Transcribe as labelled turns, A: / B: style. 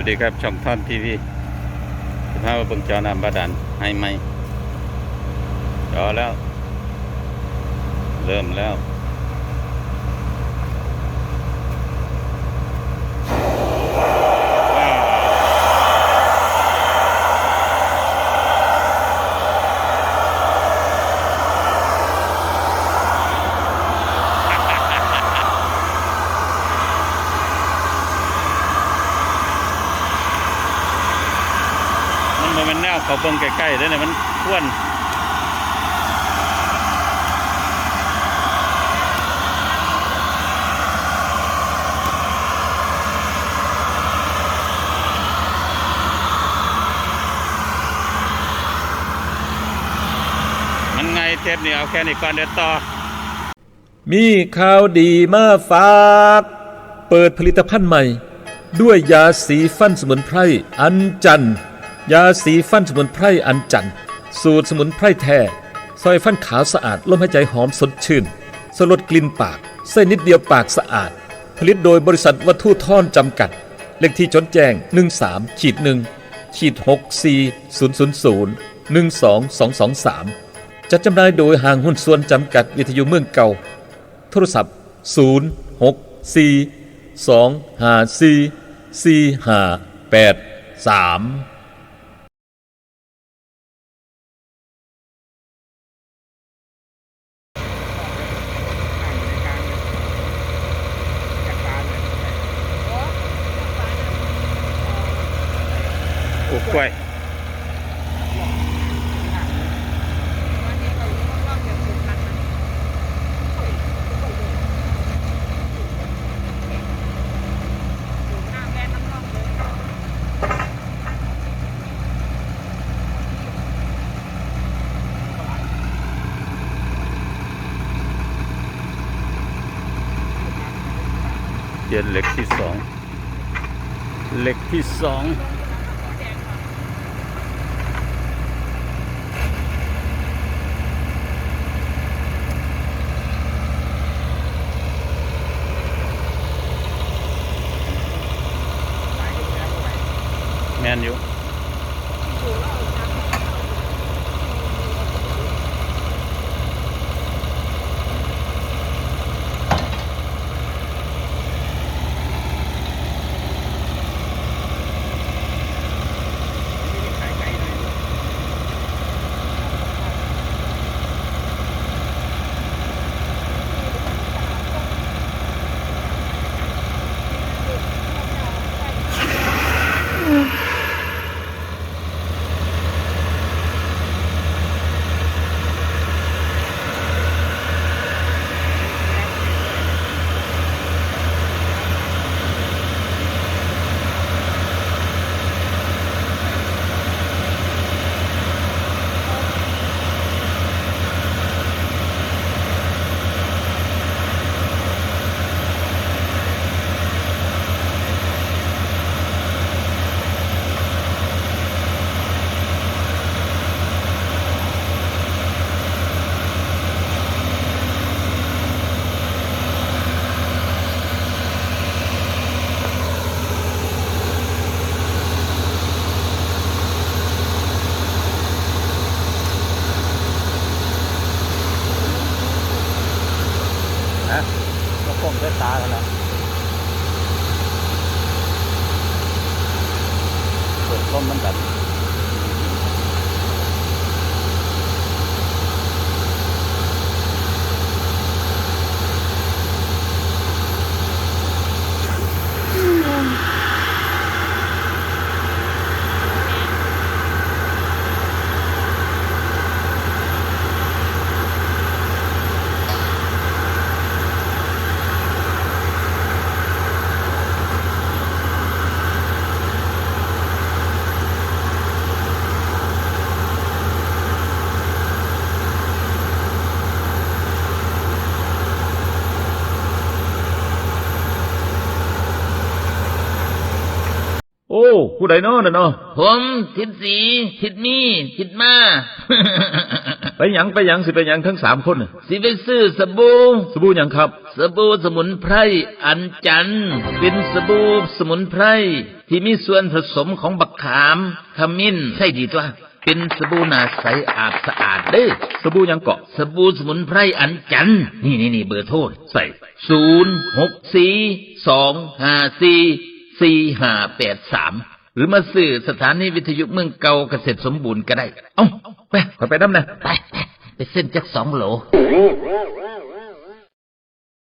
A: วัสดีครับ ช่องท่อนทีวีสิบห้าว่าเบิ่งจอนำบาดานให้ไหมจอแล้ว เริ่มแล้ว มันแมันแนวเขาเบิ่งใกล้ๆเด้เนี่ยมันควนมันไงเทปนี้เอาแค่นี้ก่อนเดี๋ยวต่อ
B: มีข่าวดีมาฝาก เปิดผลิตภัณฑ์ใหม่ ด้วยยาสีฟันสมุนไพร อันจัน ยาสีฟันสมุนไพรอันจันสูตรสมุนไพรแท้ซอยฟันขาวสะอาดลมหายใจหอมสดชื่น สลดกลิ่นปากเส้นนิดเดียวปากสะอาด ผลิตโดยบริษัทวัตถุท่อนจำกัด เลขที่จดแจ้ง 13ขีด1ขีด6 4 0 0 0 12223 จัดจำหน่ายโดยห้างหุ้นส่วนจำกัดวิทยุเมืองเก่า โทรศัพท์ 0 6 4 2 5 4 4 5 8 3
A: กกล้วยเปลี่ยนเหล็กที่สองเหล็กที่สอง 走了。 นะก็คงได้ตากันแล้วเปิดต้มมันแบบ
B: โอ้ผู้ใดเนาะน่ะเนาะ
C: ผมทิดสีทิดมีทิดมา
B: ไปหยังไปหยังสิไปหยังทั้งสามคนน่ะ
C: สิไปซื้อสบู่
B: สบู่หยังครับ
C: สบู่สมุนไพรอันจันทร์เป็นสบู่สมุนไพรที่มีส่วนผสมของบักขามขมิ้นใช่ดีตัวเป็นสบู่หนาใสอาบสะอาดเด้อ
B: สบู่หยังเกาะ
C: สบู่สมุนไพรอันจันทร์นี่นี่นี่เบอร์โทร
B: ใส่
C: ศูนย์หกสี่สองห้าสี่ สี่ห้าแปดสามหรือมาสื่อสถานีวิทยุเมืองเก่าเกษตรสมบูรณ์ก็ได้ เอ้าไป
B: ขอไปน้ำนะ
C: ไปไปไปเส้นจักสองโหล